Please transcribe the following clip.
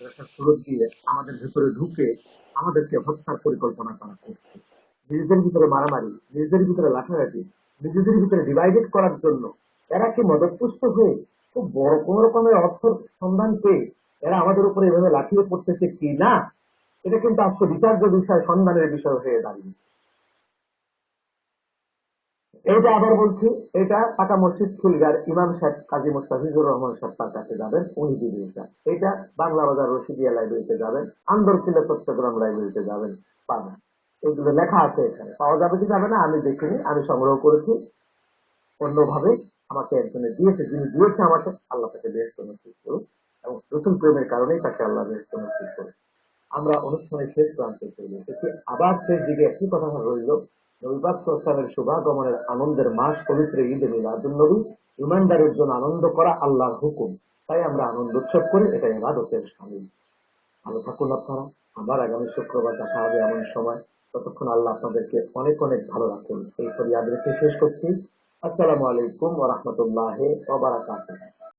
মাদ্রাসার সুরত দিয়ে আমাদের ভেতরে ঢুকে আমাদেরকে হত্যার পরিকল্পনা করা করছে নিজেদের ভিতরে মারামারি, নিজেদের ভিতরে লাঠালাঠি, নিজেদের ভিতরে ডিভাইডেড করার জন্য এরা কি মদতপুষ্ট হয়ে খুব বড় কোন রকমের অর্থ সন্ধান পেয়ে এরা আমাদের উপরে এভাবে লাঠিয়ে পড়তেছে কি না? এটা কিন্তু আজকে বিচার্য বিষয়, সন্ধানের বিষয় হয়ে দাঁড়িয়ে এটা আবার বলছি, এটা পাকা মসজিদ ফুলগার ইমাম সাহেব কাজী মুস্তাফিজুর রহমান সাহেব তার কাছে যাবেন, উনি দিবে এটা বাংলা বাজার রশিদিয়া লাইব্রেরিতে যাবেন আন্দরকিল্লা চট্টগ্রাম লাইব্রেরিতে যাবেন, পাবেন। এগুলো লেখা আছে এখানে, পাওয়া যাবে কি যাবে না, আমি দেখিনি, আমি সংগ্রহ করেছি। অন্যভাবে আমাকে একজনে দিয়েছে, যিনি দিয়েছে আমাকে, আল্লাহ তাকে বেহস্ত নসিব করুক, এবং নতুন প্রেমের কারণেই তাকে আল্লাহ বেহস্ত নসিব করুক। আমরা অনুষ্ঠানের শেষ প্রান্তে চলে এসেছি, আবার শেষ দিকে একই কথা রইল নবীবাদ শুভাগমনের আনন্দের মাস পবিত্র ঈদে মিলাদুল নবী। ইমানদারের জন্য আনন্দ করা আল্লাহর হুকুম। তাই আমরা আনন্দ উৎসব করি এটা এবাদতের সামিল। ভালো থাকুন আপনারা। আবার আগামী শুক্রবার দেখা হবে এমন সময়। ততক্ষণ আল্লাহ আপনাদেরকে অনেক অনেক ভালো রাখুন। এই ফরিয়াদ রেখে শেষ করছি। আসসালামু আলাইকুম ওয়া রাহমাতুল্লাহি ওয়া বারাকাতুহু।